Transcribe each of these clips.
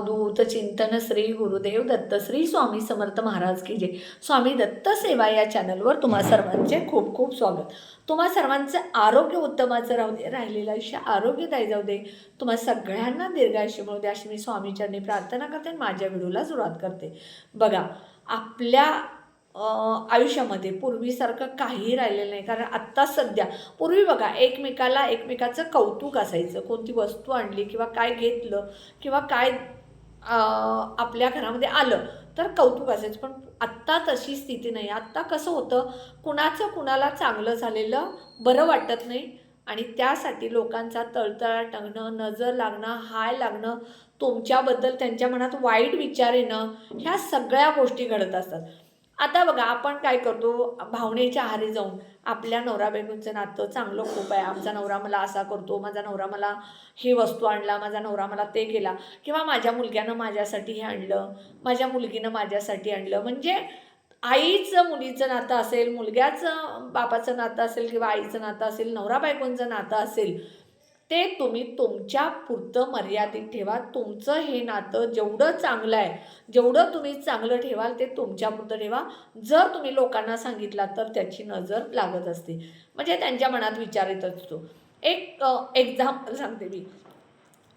दूत चिंतन श्री गुरुदेव दत्त श्री स्वामी समर्थ महाराज की जय. स्वामी दत्त सेवा या चॅनलवर तुम्हा सर्वांचे खूप खूप स्वागत. तुम्हा सर्वांचं आरोग्य उत्तमाचं राहू दे राहिलेलं आयुष्य आरोग्यदायी जाऊ दे. तुम्हा सगळ्यांना दीर्घायुष्य मिळू दे अशी मी स्वामीचरणी प्रार्थना करते आणि माझ्या व्हिडिओला सुरुवात करते. बघा आपल्या आयुष्यामध्ये पूर्वीसारखं काहीही राहिलेलं नाही. कारण आत्ता सध्या पूर्वी बघा एकमेकाला एकमेकाचं कौतुक असायचं. कोणती वस्तू आणली किंवा काय घेतलं किंवा काय आपल्या घरामध्ये आलं तर कौतुक असायचं पण आत्ता तशी स्थिती नाही. आत्ता कसं होतं कुणाचं कुणाला चांगलं झालेलं बरं वाटत नाही आणि त्यासाठी लोकांचा तळतळा टाकणं नजर लागणं हाय लागणं तुमच्याबद्दल त्यांच्या मनात वाईट विचार येणं ह्या सगळ्या गोष्टी घडत असतात. आता बघा आपण काय करतो? भावनेच्या आहारी जाऊन आपल्या नवरा बायकोचं नातं चांगलं खूप आहे. आमचा नवरा मला असा करतो माझा नवरा मला ही वस्तू आणला माझा नवरा मला ते केला. किंवा माझ्या मुलग्यानं माझ्यासाठी हे आणलं माझ्या मुलगीनं माझ्यासाठी आणलं. म्हणजे आईचं मुलीचं नातं असेल मुलग्याचं बापाचं नातं असेल किंवा आईचं नातं असेल नवरा बायकोंचं नातं असेल ते तुम्ही तुमच्या पुरतं मर्यादित ठेवा. तुमचं हे नातं जेवढं चांगलं आहे जेवढं तुम्ही चांगलं ठेवाल ते तुमच्यापुरतं ठेवा. जर तुम्ही लोकांना सांगितला तर त्याची नजर लागत असते. म्हणजे त्यांच्या मनात विचार येत असतो. एक एक्झाम्पल सांगते मी.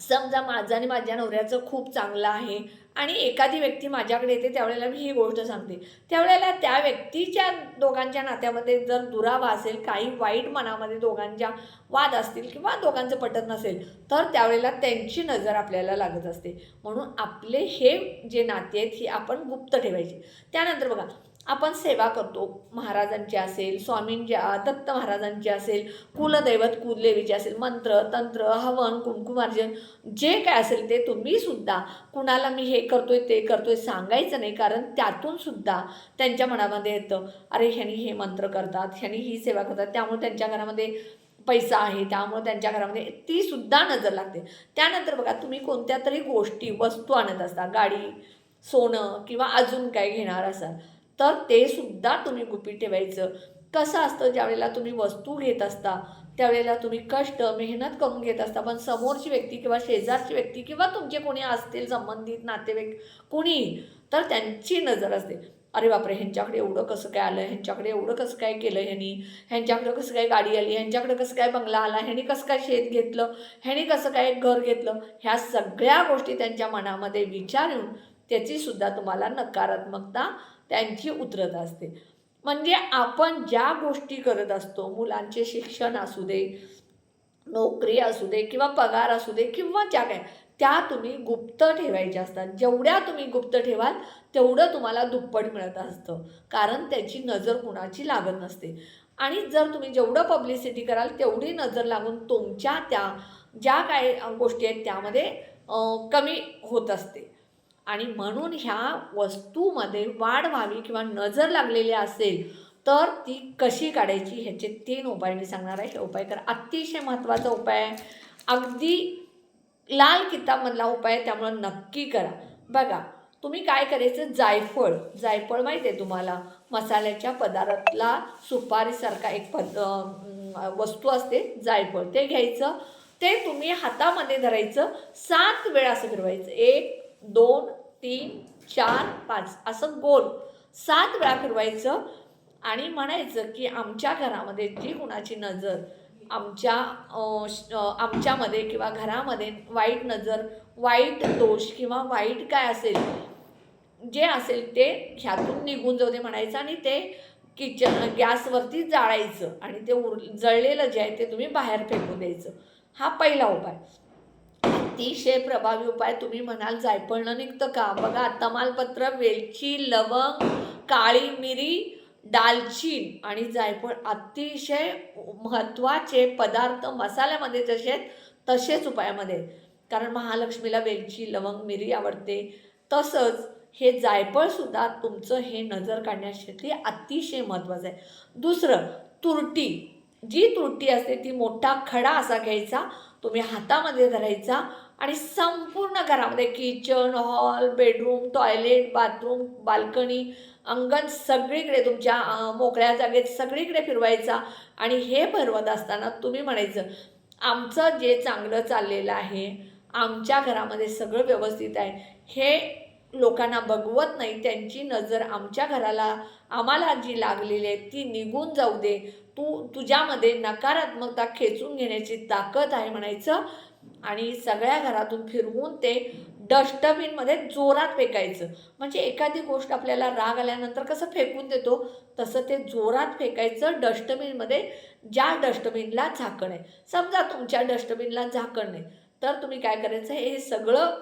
समजा माझं आणि माझ्या नवऱ्याचं खूप चांगलं आहे. आणि एखादी व्यक्ती माझ्याकडे येते त्यावेळेला मी ही गोष्ट सांगते. त्यावेळेला त्या व्यक्तीच्या दोघांच्या नात्यामध्ये जर दुरावा असेल काही वाईट मनामध्ये दोघांच्या वाद असतील किंवा दोघांचं पटत नसेल तर त्यावेळेला त्यांची नजर आपल्याला लागत असते. म्हणून आपले हे जे नाते आहेत ही आपण गुप्त ठेवायची. त्यानंतर बघा आपण सेवा करतो. महाराजांची असेल स्वामींच्या दत्त महाराजांची असेल कुलदैवत कुलदेवीची असेल मंत्र तंत्र हवन कुंकुमार्जन जे काय असेल ते तुम्ही सुद्धा कुणाला मी हे करतोय ते करतोय सांगायचं नाही कारण त्यातून सुद्धा त्यांच्या मनामध्ये येतं अरे ह्यानी हे मंत्र करतात ह्यानी ही सेवा करतात त्यामुळे त्यांच्या घरामध्ये पैसा आहे त्यामुळे त्यांच्या घरामध्ये ती सुद्धा नजर लागते. त्यानंतर बघा तुम्ही कोणत्या तरी गोष्टी वस्तू आणत असता गाडी सोनं किंवा अजून काय घेणार असाल तर ते सुद्धा तुम्ही गुपित ठेवायचं. कसं असतं ज्यावेळेला तुम्ही वस्तू घेत असता त्यावेळेला तुम्ही कष्ट मेहनत करून घेत असता पण समोरची व्यक्ती किंवा शेजारची व्यक्ती किंवा तुमचे कोणी असतील संबंधित नातेवाईक कोणी तर त्यांची नजर असते. अरे बापरे ह्यांच्याकडे एवढं कसं काय आलं? ह्यांच्याकडे एवढं कसं काय केलं ह्यांनी? ह्यांच्याकडे कसं काय गाडी आली? ह्यांच्याकडे कसं काय बंगला आला? ह्यांनी कसं काय शेत घेतलं? ह्यांनी कसं काय घर घेतलं? ह्या सगळ्या गोष्टी त्यांच्या मनामध्ये विचार येऊन त्याचीसुद्धा तुम्हाला नकारात्मकता त्यांची उतरत असते. म्हणजे आपण ज्या गोष्टी करत असतो मुलांचे शिक्षण असू दे नोकरी असू दे किंवा पगार असू दे किंवा ज्या काय त्या तुम्ही गुप्त ठेवायच्या असतात. जेवढ्या तुम्ही गुप्त ठेवाल तेवढं तुम्हाला दुप्पट मिळत असतं. कारण त्याची नजर कुणाची लागत नसते. आणि जर तुम्ही जेवढं पब्लिसिटी कराल तेवढी नजर लागून तुमच्या त्या ज्या काय गोष्टी आहेत त्यामध्ये कमी होत असते. आणि म्हणून ह्या वस्तूमध्ये वाढ व्हावी किंवा नजर लागलेली असेल तर ती कशी काढायची ह्याचे तीन उपाय मी सांगणार आहे. हे उपाय करा अतिशय महत्त्वाचा उपाय आहे. अगदी लाल किताबमधला उपाय आहे त्यामुळं नक्की करा. बघा तुम्ही काय करायचं? जायफळ. जायफळ माहीत आहे तुम्हाला? मसाल्याच्या पदार्थातला सुपारीसारखा एक पद वस्तू असते जायफळ. ते घ्यायचं. ते तुम्ही हातामध्ये धरायचं. सात वेळा असं फिरवायचं. एक दोन तीन चार पाच असं गोल सात वेळा फिरवायचं आणि म्हणायचं की आमच्या घरामध्ये जी कुणाची नजर आमच्या आमच्यामध्ये किंवा घरामध्ये वाईट नजर वाईट दोष किंवा वाईट काय असेल जे असेल ते ह्यातून निघून जाऊ दे म्हणायचं आणि ते किचन गॅसवरती जाळायचं आणि ते उर जळलेलं जे आहे ते तुम्ही बाहेर फेकून द्यायचं. हा पहिला उपाय. अतिशय प्रभावी उपाय तुम्ही म्हणाल जायफळनं निघतं का? बघा तमालपत्र वेलची लवंग काळी मिरी दालचीन आणि जायफळ अतिशय महत्त्वाचे पदार्थ मसाल्यामध्ये जसे आहेत तसेच उपायामध्ये कारण महालक्ष्मीला वेलची लवंग मिरी आवडते. तसंच हे जायफळसुद्धा तुमचं हे नजर काढण्यासाठी अतिशय महत्त्वाचं आहे. दुसरं तुरटी. जी तुरटी असते ती मोठा खडा असा घ्यायचा तुम्ही हातामध्ये धरायचा आणि संपूर्ण घरामध्ये kitchen hall bedroom toilet bathroom balcony अंगण सगळीकडे तुमच्या मोकळ्या जागेत सगळीकडे फिरवायचा. आणि हे भरवत असताना तुम्ही म्हणायचं आमचं जे चांगलं चाललेलं आहे आमच्या घरामध्ये सगळं व्यवस्थित आहे. हे लोकांना बघवत नाही त्यांची नजर आमच्या घराला आम्हाला जी लागलेली आहे ती निघून जाऊ दे. तू तुझ्यामध्ये नकारात्मकता खेचून घेण्याची ताकद आहे म्हणायचं. आणि सगळ्या घरातून फिरवून ते डस्टबिनमध्ये जोरात फेकायचं. म्हणजे एखादी गोष्ट आपल्याला राग आल्यानंतर कसं फेकून देतो? तसं ते जोरात फेकायचं डस्टबिनमध्ये ज्या डस्टबिनला झाकण आहे. समजा तुमच्या डस्टबिनला झाकण नाही तर तुम्ही काय करायचं? हे सगळं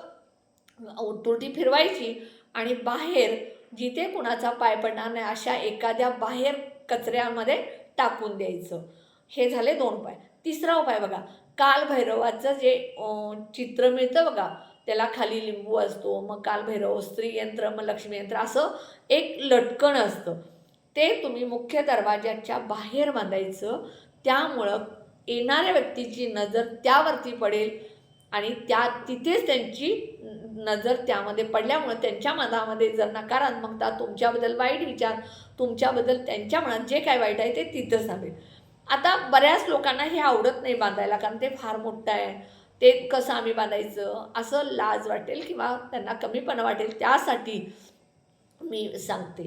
तुरटी फिरवायची आणि बाहेर जिथे कुणाचा पाय पडणार नाही अशा एखाद्या बाहेर कचऱ्यामध्ये टाकून द्यायचं. हे झाले दोन उपाय. तिसरा उपाय बघा कालभैरवाचं जे चित्र मिळतं बघा त्याला खाली लिंबू असतो मग कालभैरव स्त्री यंत्र मग लक्ष्मी यंत्र असं एक लटकण असतं. ते तुम्ही मुख्य दरवाजाच्या बाहेर बांधायचं. त्यामुळं येणाऱ्या व्यक्तीची नजर त्यावरती पडेल आणि त्या तिथेच त्यांची नजर त्यामध्ये पडल्यामुळं त्यांच्या मनामध्ये जर नकारात्मकता तुमच्याबद्दल वाईट विचार तुमच्याबद्दल त्यांच्या मनात जे काय वाईट आहे ते तिथंच हवे आता बऱ्याच लोकांना हे आवडत नाही बांधायला कारण ते फार मोठं आहे. ते कसं आम्ही बांधायचं? असं लाज वाटेल किंवा त्यांना कमीपणा वाटेल त्यासाठी मी सांगते.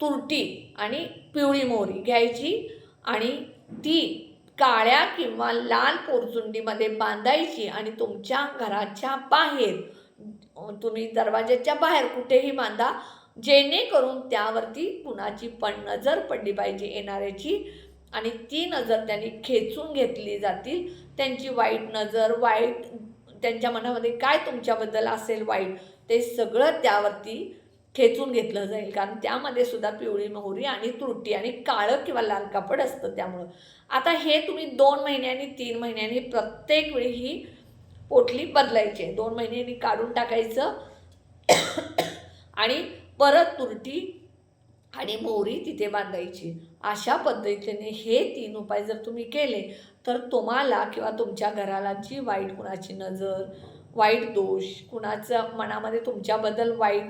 तुरटी आणि पिवळी मोहरी घ्यायची आणि ती काळ्या किंवा लाल पोरचुंडीमध्ये बांधायची आणि तुमच्या घराच्या बाहेर तुम्ही दरवाज्याच्या बाहेर कुठेही बांधा जेणेकरून त्यावरती कुणाची पण नजर पडली पाहिजे येणाऱ्याची आणि ती नजर त्यांनी खेचून घेतली जातील. त्यांची वाईट नजर वाईट त्यांच्या मनामध्ये काय तुमच्याबद्दल असेल वाईट ते सगळं त्यावरती खेचून घेतलं जाईल. कारण त्यामध्ये सुद्धा पिवळी मोहरी आणि तुरटी आणि काळं किंवा लाल कापड असतं त्यामुळं. आता हे तुम्ही दोन महिन्यांनी तीन महिन्यांनी प्रत्येक वेळी ही पोटली बदलायची आहे. दोन महिन्यांनी काढून टाकायचं. आणि परत तुरटी आणि मोहरी तिथे बांधायची. अशा पद्धतीने हे तीन उपाय जर तुम्ही केले तर तुम्हाला किंवा तुमच्या घराला जी वाईट कुणाची नजर वाईट दोष कुणाचं मनामध्ये तुमच्याबद्दल वाईट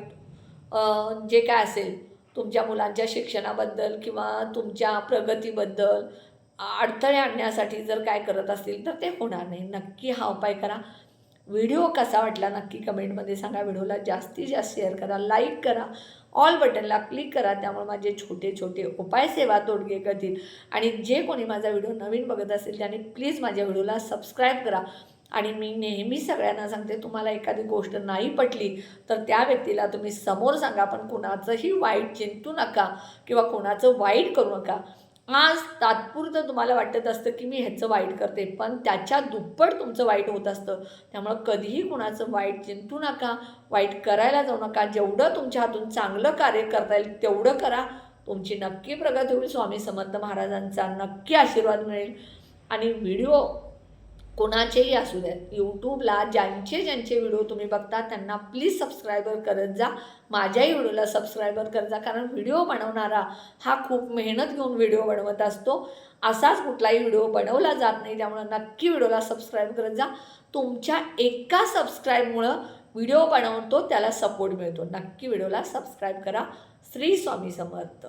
जे काय असेल तुमच्या मुलांच्या शिक्षणाबद्दल किंवा तुमच्या प्रगतीबद्दल अडथळे आणण्यासाठी जर काय करत असतील तर ते होणार नाही. नक्की हा उपाय करा. व्हिडिओ कसा वाटला नक्की कमेंटमध्ये सांगा. व्हिडिओला जास्तीत जास्त शेअर करा लाईक करा ऑल बटनला क्लिक करा. त्यामुळे माझे छोटे छोटे उपाय सेवा तोडगे करतील. आणि जे कोणी माझा व्हिडिओ नवीन बघत असेल त्याने प्लीज माझ्या व्हिडिओला सबस्क्राईब करा. आणि मी नेहमी सगळ्यांना सांगते तुम्हाला एखादी गोष्ट नाही पटली तर त्या व्यक्तीला तुम्ही समोर सांगा पण कुणाचंही वाईट चिंतू नका किंवा कुणाचं वाईट करू नका. आज तात्पुरतं तुम्हाला वाटत असतं की मी ह्याचं वाईट करते पण त्याच्या दुप्पट तुमचं वाईट होत असतं. त्यामुळं कधीही कुणाचं वाईट चिंतू नका वाईट करायला जाऊ नका. जेवढं तुमच्या हातून चांगलं कार्य करता येईल तेवढं करा. तुमची नक्की प्रगती होईल. स्वामी समर्थ महाराजांचा नक्की आशीर्वाद मिळेल. आणि व्हिडिओ कोणाचेही असू द्यात. यूट्यूबला ज्यांचे ज्यांचे व्हिडिओ तुम्ही बघता त्यांना प्लीज सबस्क्रायबर करत जा. माझ्याही व्हिडिओला सबस्क्रायबर करत जा. कारण व्हिडिओ बनवणारा हा खूप मेहनत घेऊन व्हिडिओ बनवत असतो. असाच कुठलाही व्हिडिओ बनवला जात नाही. त्यामुळं नक्की व्हिडिओला सबस्क्राईब करत जा. तुमच्या एका सबस्क्राईबमुळं व्हिडिओ बनवतो त्याला सपोर्ट मिळतो. नक्की व्हिडिओला सबस्क्राईब करा. श्री स्वामी समर्थ.